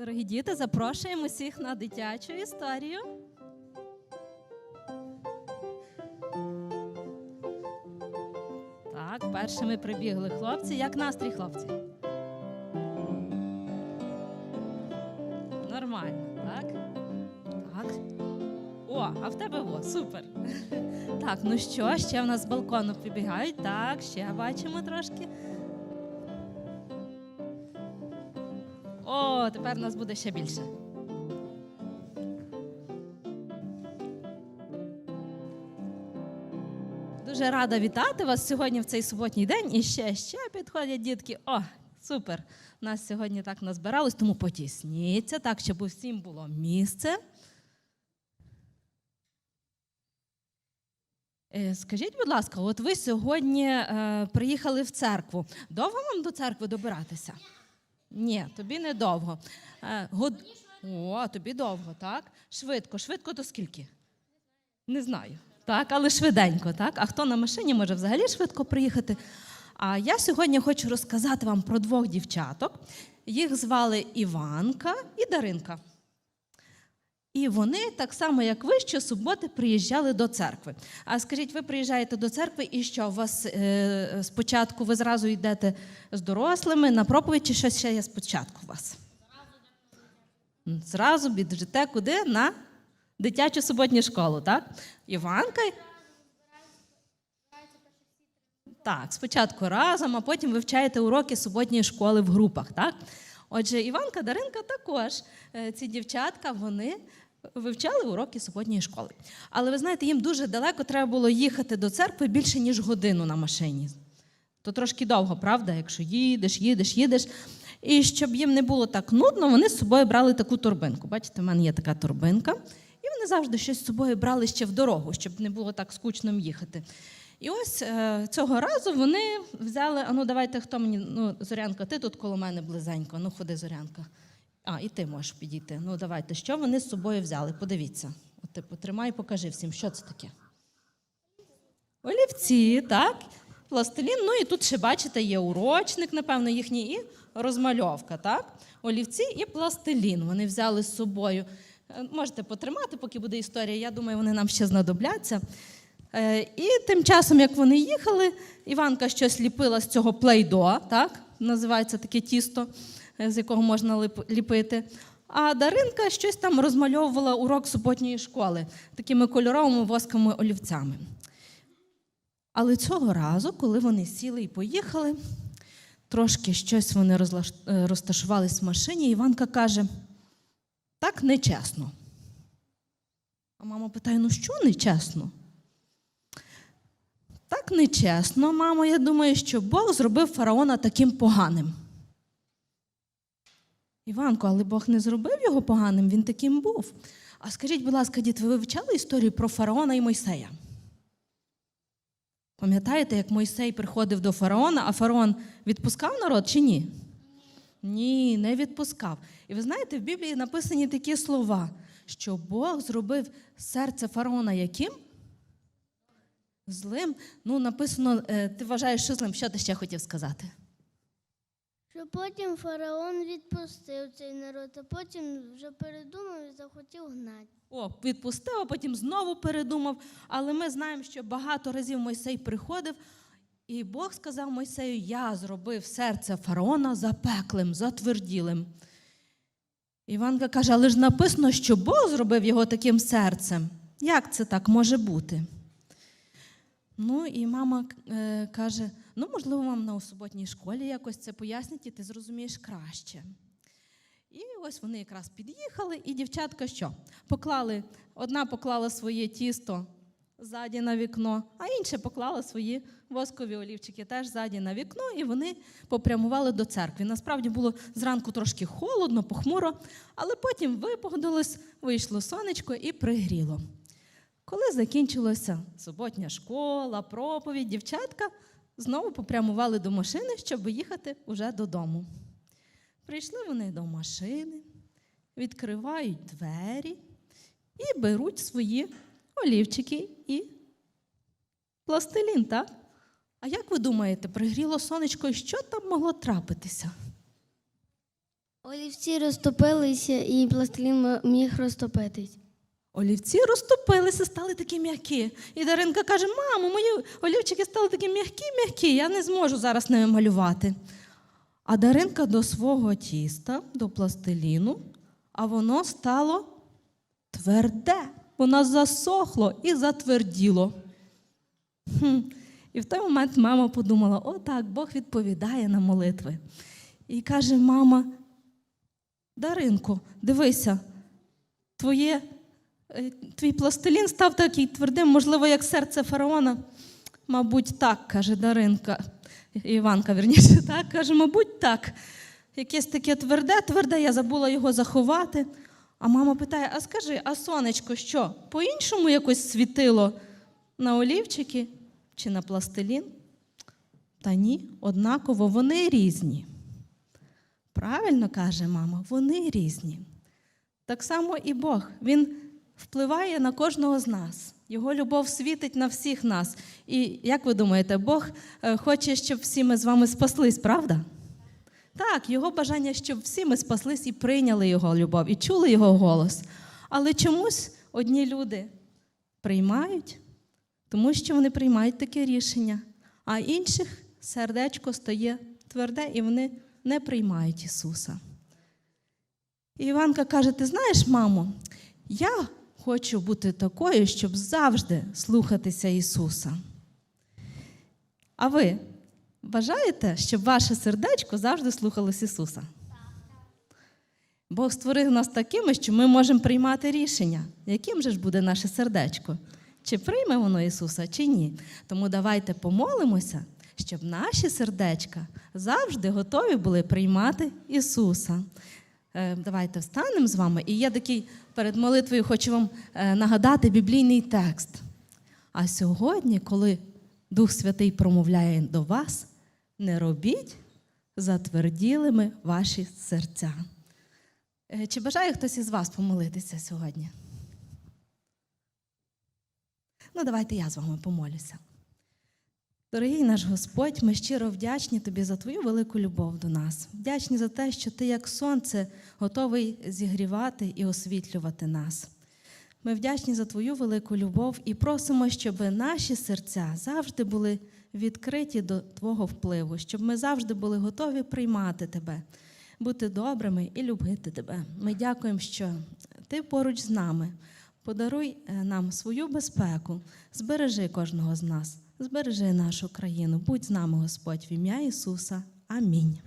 Дорогі діти, запрошуємо всіх на дитячу історію. Так, першими прибігли хлопці. Як настрій, хлопці? Нормально, так? Так. О, а в тебе во, супер. Так, ну що, ще в нас з балкону прибігають. Так, ще бачимо трошки. Тепер нас буде ще більше. Дуже рада вітати вас сьогодні в цей суботній день. І ще ще підходять дітки. О, супер! Нас сьогодні так назбиралось, тому потісніться, так, щоб усім було місце. Е, Скажіть, будь ласка, от ви сьогодні е, приїхали в церкву. Довго вам до церкви добиратися? Ні, тобі не довго. Е, год... О, тобі довго, так? Швидко. Швидко то скільки? Не знаю. Так, але швиденько, так? А хто на машині може взагалі швидко приїхати? А я сьогодні хочу розказати вам про двох дівчаток. Їх звали Іванка і Даринка. І вони, так само як ви, щосуботи приїжджали до церкви. А скажіть, ви приїжджаєте до церкви, і що? У вас е, спочатку ви зразу йдете з дорослими на проповідь, чи щось ще є спочатку у вас? Зразу біжите куди? На дитячу суботню школу, так? Іванка. Так, спочатку разом, а потім вивчаєте уроки суботньої школи в групах, так? Отже, Іванка, Даринка також. Е, Ці дівчатка, вони вивчали уроки суботньої школи. Але ви знаєте, їм дуже далеко треба було їхати до церкви більше, ніж годину на машині. То трошки довго, правда? Якщо їдеш, їдеш, їдеш. І щоб їм не було так нудно, вони з собою брали таку торбинку. Бачите, в мене є така торбинка. І вони завжди щось з собою брали ще в дорогу, щоб не було так скучно їхати. І ось е, цього разу вони взяли, а ну давайте хто мені, ну, Зорянка, ти тут коло мене близенько, ну ходи, Зорянка. А, і ти можеш підійти. Ну давайте, що вони з собою взяли? Подивіться. От ти потримай, покажи всім, що це таке. Олівці, так, пластилін. Ну і тут ще бачите, є урочник, напевно, їхній, і розмальовка, так? Олівці і пластилін. Вони взяли з собою. Е, Можете потримати, поки буде історія. Я думаю, вони нам ще знадобляться. Е, І тим часом, як вони їхали, Іванка щось ліпила з цього плейдо, так? Називається таке тісто, е, з якого можна ліпити. А Даринка щось там розмальовувала урок суботньої школи такими кольоровими восковими олівцями. Але цього разу, коли вони сіли і поїхали, трошки щось вони е, розташувались в машині, Іванка каже: так нечесно. А мама питає: ну що нечесно? Так нечесно, мамо, я думаю, що Бог зробив фараона таким поганим. Іванко, але Бог не зробив його поганим, він таким був. А скажіть, будь ласка, діти, ви вивчали історію про фараона і Мойсея? Пам'ятаєте, як Мойсей приходив до фараона, а фараон відпускав народ чи ні? Ні, не відпускав. І ви знаєте, в Біблії написані такі слова, що Бог зробив серце фараона яким? Злим. Ну, написано, е, ти вважаєш, що злим. Що ти ще хотів сказати? Що потім фараон відпустив цей народ, а потім вже передумав і захотів гнати. О, відпустив, а потім знову передумав. Але ми знаємо, що багато разів Мойсей приходив, і Бог сказав Мойсею: Я зробив серце фараона запеклим, затверділим. Іванка каже, але ж написано, що Бог зробив його таким серцем. Як це так може бути? Ну і мама е, каже: ну, можливо, вам на суботній школі якось це пояснять, і ти зрозумієш краще. І ось вони якраз під'їхали, і дівчатка що? Поклали, одна поклала своє тісто ззаді на вікно, а інша поклала свої воскові олівчики теж ззаді на вікно, і вони попрямували до церкви. Насправді було зранку трошки холодно, похмуро, але потім випогодилось, вийшло сонечко і пригріло. Коли закінчилася суботня школа, проповідь, дівчатка знову попрямували до машини, щоб їхати уже додому. Прийшли вони до машини, відкривають двері і беруть свої олівчики і пластилін, так? А як ви думаєте, пригріло сонечко, і що там могло трапитися? Олівці розтопилися і пластилін міг розтопитись. Олівці розтопилися, стали такі м'які. І Даринка каже: мамо, мої олівчики стали такі м'які, м'які, я не зможу зараз ними малювати. А Даринка до свого тіста, до пластиліну, а воно стало тверде. Воно засохло і затверділо. Хм. І в той момент мама подумала: о, так, Бог відповідає на молитви. І каже: мама, Даринко, дивися, твоє Твій пластилін став такий твердим, можливо, як серце фараона. Мабуть, так, каже Даринка. Іванка, вірніше, так, каже, мабуть, так. Якесь таке тверде, тверде, я забула його заховати. А мама питає: а скажи, а сонечко що? По-іншому якось світило на олівчики чи на пластилін? Та ні, однаково вони різні. Правильно каже мама, вони різні. Так само і Бог. Він впливає на кожного з нас. Його любов світить на всіх нас. І як ви думаєте, Бог е, хоче, щоб всі ми з вами спаслись, правда? Так, його бажання, щоб всі ми спаслись і прийняли його любов, і чули його голос. Але чомусь одні люди приймають, тому що вони приймають таке рішення, а інших сердечко стає тверде, і вони не приймають Ісуса. І Іванка каже: Ти знаєш, мамо, я хочу бути такою, щоб завжди слухатися Ісуса. А ви бажаєте, щоб ваше сердечко завжди слухалось Ісуса? Бог створив нас такими, що ми можемо приймати рішення, яким же ж буде наше сердечко? Чи прийме воно Ісуса, чи ні? Тому давайте помолимося, щоб наші сердечка завжди готові були приймати Ісуса. Е, Давайте встанемо з вами. І я такий перед молитвою хочу вам е, нагадати біблійний текст. А сьогодні, коли Дух Святий промовляє до вас, не робіть затверділими ваші серця. Е, Чи бажає хтось із вас помолитися сьогодні? Ну, давайте я з вами помолюся. Дорогий наш Господь, ми щиро вдячні Тобі за Твою велику любов до нас. Вдячні за те, що Ти, як сонце, готовий зігрівати і освітлювати нас. Ми вдячні за Твою велику любов і просимо, щоб наші серця завжди були відкриті до Твого впливу, щоб ми завжди були готові приймати Тебе, бути добрими і любити Тебе. Ми дякуємо, що Ти поруч з нами. Подаруй е, нам свою безпеку, збережи кожного з нас, збережи нашу країну. Будь з нами, Господь, в ім'я Ісуса. Амінь.